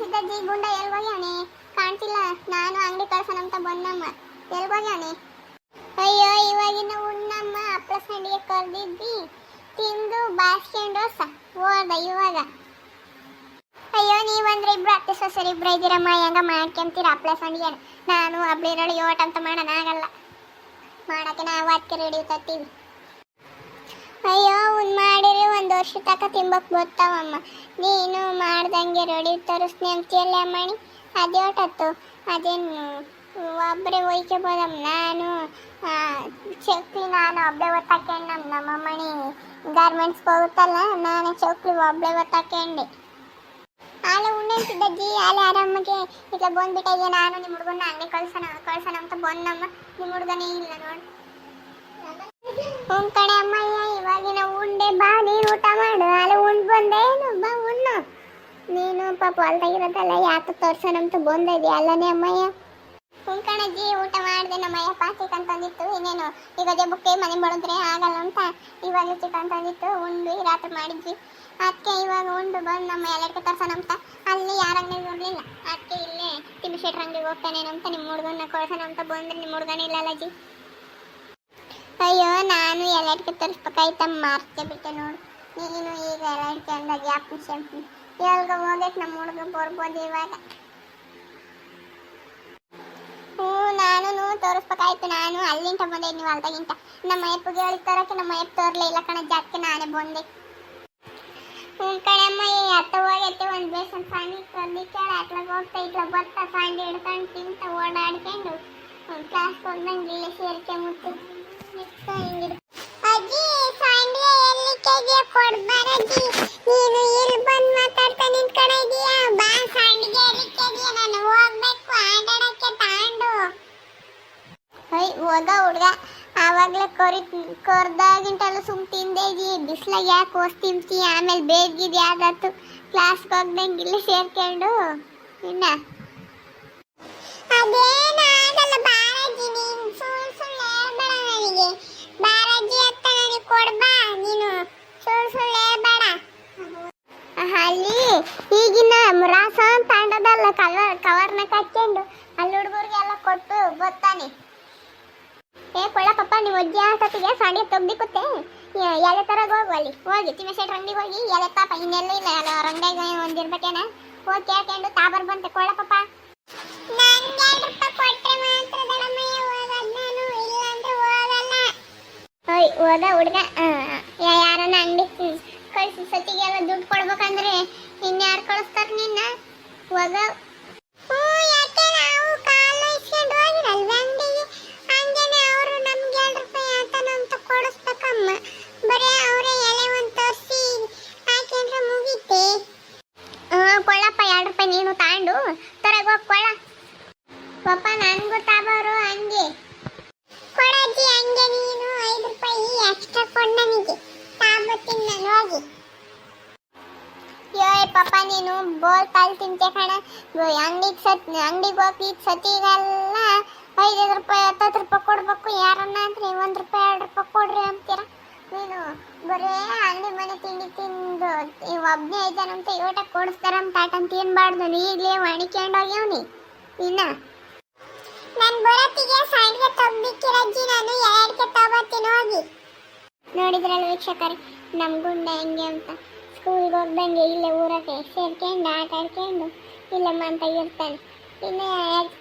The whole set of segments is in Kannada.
ಸಿದ್ದಜ್ಜಿ ಗುಂಡ ಎಲ್ಗೋಗ್ಯಾನೆ ಕಾಣ್ತಿಲ್ಲ ನಾನು ಅಂಗಡಿ ಕಳ್ಸೋಣ ಅಂತ ಬಂದಮ್ಮ ಎಲ್ಗೋಗ್ಯಾನೆ ಅಯ್ಯೋ, ಇವಾಗಿನ ಉಣ್ಣಮ್ಮ ಅಪ್ಪಸಂಡಿಗೆ ಸಂಡಿಗೆ ಕರ್ದಿದ್ವಿ ತಿಂದು ಬಾಸ್ಕೊಂಡು ಹೋದ ಇವಾಗ. ಅಯ್ಯೋ, ನೀವಂದ್ರೆ ಇಬ್ರು ಅತ್ತೆ ಸೊಸರ್ ಇಬ್ರು ಇದ್ದೀರಮ್ಮ. ಹೆಂಗ ಮಾಡ್ಕೊಂತೀರ ಹಪ್ಳ ಸಂಡಿಗೆ ನಾನು ಅಬ್ಳಿ ನೋಡಿ ಯೋಟ್ ಅಂತ ಮಾಡೋಣ ಆಗಲ್ಲ. ಮಾಡಕ್ಕೆ ನಾವು ಅದಕ್ಕೆ ರೆಡಿ ತತ್ತೀವಿ. ಅಯ್ಯೋ ವರ್ಷ ತಕ ತಿಂಬಕ್ ಬರ್ತಾವಮ್ಮ ನೀನು ಮಾಡ್ದಂಗೆ ರೆಡಿ ತರಿಸ್ನಿ ಅಂತೀಯಲ್ಲ ಅಮ್ಮಣಿ? ಅದೇ ಹೊಟ್ಟತ್ತು ಅದೇನು ಒಬ್ಬರೇ ಒಯ್ಕೋಬೋದಮ್ಮ. ನಾನು ಚೌಕ್ಲಿ ನಾನು ಒಬ್ಬಳೆ ಒತ್ತಾಕೊಂಡು ನಮ್ಮ ನಮ್ಮಮ್ಮಣಿ. ಗಾರ್ಮೆಂಟ್ಸ್ಗೆ ಹೋಗುತ್ತಲ್ಲ, ನಾನು ಚಕ್ಲಿ ಒಬ್ಬಳೆ ಒತ್ತಾಕೊಂಡೆ ಆಲೆ ಉಣ್ಣೆಂತಿದ್ದಜ್ಜಿ ಆಲೆ ಆರಾಮಗೆ ಈಗ ಬಂದ್ಬಿಟ್ಟಾಗೆ ನಾನು ನಿಮ್ಮ ಹುಡುಗನ ಅಂಗಡಿ ಕಳ್ಸೋಣ ಕಳ್ಸೋಣ ಅಂತ ಬಂದಮ್ಮ. ನಿಮ್ಮ ಹುಡುಗನೇ ಇಲ್ಲ ನೋಡಿ. ಹ್ಞೂ ಕಣೆ ಅಮ್ಮಯ್ಯ, ಇವಾಗಿನ ಉಂಡೆ ಬಾ ನೀನು ಊಟ ಮಾಡು. ಅಲ್ಲ ಉಂಡು ಬಂದೇನು? ಬಾ ಉಣ್ಣು. ನೀನು ಪಾಪ ಹೊಲ್ದಾಗಿರೋದಲ್ಲ ಯಾಕೆ ಅಂತ ಬಂದಿದ್ದೆ ಅಲ್ಲನೇ ಅಮ್ಮಯ್ಯ? ಹ್ಞೂ ಕಣಜ್ಜಿ ಊಟ ಮಾಡಿದೆ ನಮ್ಮಯ್ಯ. ಪಾ ಚಿಕನ್ ತಂದಿತ್ತು. ಇನ್ನೇನು? ಈಗ ಬುಕ್ಕೆ ಮನೆ ಮಾಡಿದ್ರೆ ಆಗಲ್ಲ ಅಂತ. ಇವಾಗ ಚಿಕನ್ ತಂದಿತ್ತು. ಉಂಡು ರಾತ್ರಿ ಮಾಡಿದ್ವಿ. ಅದಕ್ಕೆ ಇವಾಗ ಉಂಡು ಬಂದು ನಮ್ಮ ಎಲ್ಲರಿಗೂ ತರ್ಸೋಣ ಅಂತ. ಅಲ್ಲಿ ಯಾರ ಅಂಗಡಿಗೆ ಇರಲಿಲ್ಲ ಅದಕ್ಕೆ ಇಲ್ಲೇ ತಿಂಡಿ ಶೆಟ್ರ್ ಅಂಗಡಿಗೆ ಹೋಗ್ತಾನೇನೋ ಅಂತ ನಿಮ್ಮ ಹುಡುಗನ್ನ ಕೊಡ್ಸೋಣ ಅಂತ ಬಂದ್ರೆ ನಿಮ್ಮ ಹುಡುಗನೇ ಇಲ್ಲಲ್ಲ ಅಜ್ಜಿ ಅಯ್ಯೋ, ನಾನು ಎಲ್ಲರಿಗೆ ತರಿಸ್ಬೇಕಾಯ್ತ ಮಾರ್ತೆ ಬಿಟ್ಟೆ ನೋಡು. ನೀನು ಈಗ ಎಲ್ಲರಿಗೆ ಅಂದ ಗ್ಯಾಪ್ ಶಂಪಿ ಇವಾಗ ಹೋಗಕ್ಕೆ ನಮ್ಮ ಹುಡುಗ ಬರ್ಬೋದು ಇವಾಗ. ಹ್ಞೂ, ನಾನು ತೋರಿಸ್ಬೇಕಾಯ್ತು. ನಾನು ಅಲ್ಲಿಂದ ಬಂದೆ, ನೀವು ಅಲ್ದಾಗಿಂತ ನಮ್ಮ ಅಪ್ಪಗೆ ಹೇಳಿ ತರಕ್ಕೆ ನಮ್ಮ ಅಯ್ಯಪ್ಪ ತೋರ್ಲೇ ಇಲ್ಲ ಕಣ ಜಾಸ್ತಿ ನಾನೇ ಬಂದೆ. ಹ್ಞೂ ಕಣಮ್ಮ ಈ ಅತ್ತ ಹೋಗೈತೆ, ಒಂದು ಬೇಸನ್ ಸಾಂಡಿ ತಂದು ಕೇಳ. ಅಟ್ಲಾಗ ಹೋಗ್ತಾ ಇಟ್ಲ ಬರ್ತಾ ಸಾಂಡಿ ಹಿಡ್ಕೊಂಡು ತಿಂತ ಓಡಾಡ್ಕೊಂಡು. ಕ್ಲಾಸ್ ಹೋಗ್ದಂಗೆ ಇಲ್ಲೇ ಸೇರ್ಕೆ ಮುತ್ತು ಹೋದ ಹುಡ್ಗ. ಆವಾಗಲೇ ಕೊರಿ ಕೊರ್ದಾಗಿಂಟೆಲ್ಲ ಸುಮ್ ತಿಂದೆ ಬಿಸ್ಲಾಗ ಯಾಕೆ ಓಸ್ ತಿಂತಿ ಆಮೇಲೆ ಬೇಗಿದ್ ಯಾವ್ದಾತು ಕ್ಲಾಸ್ಗೆ ಹೋಗ್ದಂಗೆ ಇಲ್ಲಿ ಸೇರ್ಕೊಂಡು. ಇನ್ನ? ಅಲ್ಲಿ ಈಗಿನ ಮುರಾಸ ತಾಂಡದಲ್ಲ ಕವರ್ ಕವರ್ನ ಕಟ್ಕೊಂಡು ಅಲ್ಲಿ ಹುಡುಗರಿಗೆಲ್ಲ ಕೊಟ್ಟು ಬರ್ತಾನೆ. ಏ ಕೊಳ್ಳಪ್ಪಪ್ಪ ನೀವು ಅಜ್ಜಿ ಆಸತ್ತಿಗೆ ಸಾಡಿ ತೆಗ್ದಿಕ್ಕುತ್ತೆ ಎಲೆ ತರ ಹೋಗು ಅಲ್ಲಿ. ಹೋಗಿ ತಿಮ್ಮಶೆಟ್ರ ಅಂಗಡಿಗೆ ಹೋಗಿ, ಎಲೆ ಪಾಪ ಇನ್ನೆಲ್ಲ ಇಲ್ಲ ಅಲ್ಲ ಅವ್ರ ಅಂಗಡಿಗೆ ಒಂದಿರ್ಬೇಕೇನ ಹೋಗಿ ಕೇಳ್ಕೊಂಡು ತಾಬರ್ ಬಂತೆ ಓಯ್, ಹೋದ ಹುಡುಗ ಯಾರನ್ನ ಅಂಗಡಿ ಕಳಿಸಿ ಸತಿಗೆಲ್ಲ ದುಡ್ಡು ಕೊಡ್ಬೇಕಂದ್ರೆ ಇನ್ಯಾರು ಕಳಿಸ್ತಾರ ನಿನ್ನ? ಹಂಗೆ ಕೊಡಜ್ಜಿ, ಹಂಗೆ ನೀನು ಐದು ರೂಪಾಯಿ ಎಕ್ಸ್ಟ್ರಾ ಕೊಡು ನನಗೆ ತಾಬತ್ತೀನಿ ನಾನು ಹೋಗಿ ಯೋಯ್ ಪಾಪ, ನೀನು ಬೋಲ್ ಪಾಲ್ ತಿಂತೆ ಕಣ. ಅಂಗಡಿಗೆ ಸತ್ ಅಂಗಡಿಗೆ ಹೋಗಿ ಸತಿಗೆಲ್ಲ ಐದೈದು ರೂಪಾಯಿ, ಹತ್ತತ್ತು ರೂಪಾಯಿ ಕೊಡ್ಬೇಕು. ಯಾರನ್ನ ಅಂದ್ರೆ ಒಂದು ರೂಪಾಯಿ, ಎರಡು ರೂಪಾಯಿ ಕೊಡ್ರಿ ಅಂತೀರ. ನೀನು ಬರೇ ಅಂಗಡಿ ಮನೆ ತಿಂಡಿ ತಿಂದು, ಈ ಒಬ್ಬನೇ ಇದ್ದಾನಂತ ಕೊಡಿಸ್ತಾರ ಕೊಡಿಸ್ತಾರಂತ ಆಟನ್ ತಿನ್ಬಾರ್ದು ಈಗಲೇ ಒಣಿಕೊಂಡು ಹೋಗ್ಯವನಿ ಇನ್ನ? ನಾನು ಬರತ್ತಿಗೆ ಸೈಡ್ಗೆ ತಗ್ಬಿಕ್ಕಿರಜ್ಜಿ ನಾನು ಎರಡಕ್ಕೆ ತಗೋತೀನಿ, ಹೋಗಿ. ನೋಡಿದ್ರಲ್ಲ ವೀಕ್ಷಕರೇ ನಮ್ಮ ಗುಂಡ ಹೆಂಗೆ ಅಂತ? ಸ್ಕೂಲ್ಗೆ ಹೋಗ್ದಂಗೆ ಇಲ್ಲೇ ಊರಕ್ಕೆ ಸೇರ್ಕೊಂಡು ಆಟ ಆಡ್ಕೊಂಡು ಇಲ್ಲಮ್ಮ ಅಂತ ಇರ್ತಾನೆ. ಇನ್ನು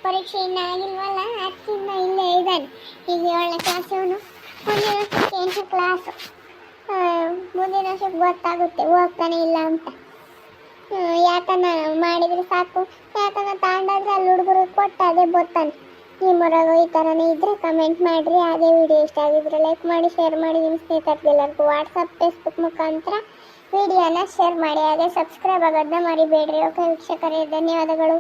ಪರೀಕ್ಷೆ ಇನ್ನೂ ಆಗಿಲ್ವಲ್ಲ ಅದಕ್ಕಿಂತ ಇಲ್ಲೇ ಇದ್ದಾನೆ. ಈಗ ಏಳನೇ ಕ್ಲಾಸ್ ಇವನು ಮುಂದಿನ ವರ್ಷಕ್ಕೆ ಎಂಟನೇ ಕ್ಲಾಸು ಮುಂದಿನ ವರ್ಷಕ್ಕೆ ಗೊತ್ತಾಗುತ್ತೆ, ಹೋಗ್ತಾನೆ ಇಲ್ಲ ಅಂತ. ಯಾತನ ಮಾಡಿದರೆ ಮಾಡಿದ್ರೆ ಸಾಕು. ಯಾತನ ತಾಂಡಾದ್ರೆ ಅಲ್ಲಿ ಹುಡುಗರು ಕೊಟ್ಟು ಅದೇ ಬರ್ತಾನೆ. ನಿಮ್ಮೂರಾಗ ಈ ಥರನೇ ಇದ್ರೆ ಕಮೆಂಟ್ ಮಾಡಿರಿ. ಹಾಗೆ ವಿಡಿಯೋ ಇಷ್ಟ ಆಗಿದ್ರೆ ಲೈಕ್ ಮಾಡಿ ಶೇರ್ ಮಾಡಿ. ನಿಮ್ಮ ಸ್ನೇಹಿತರಿಗೆಲ್ಲರಿಗೂ ವಾಟ್ಸಪ್ ಫೇಸ್ಬುಕ್ ಮುಖಾಂತರ ವಿಡಿಯೋನ ಶೇರ್ ಮಾಡಿ. ಹಾಗೆ ಸಬ್ಸ್ಕ್ರೈಬ್ ಆಗೋದನ್ನ ಮರಿಬೇಡ್ರಿ. ಓಕೆ ವೀಕ್ಷಕರೇ, ಧನ್ಯವಾದಗಳು.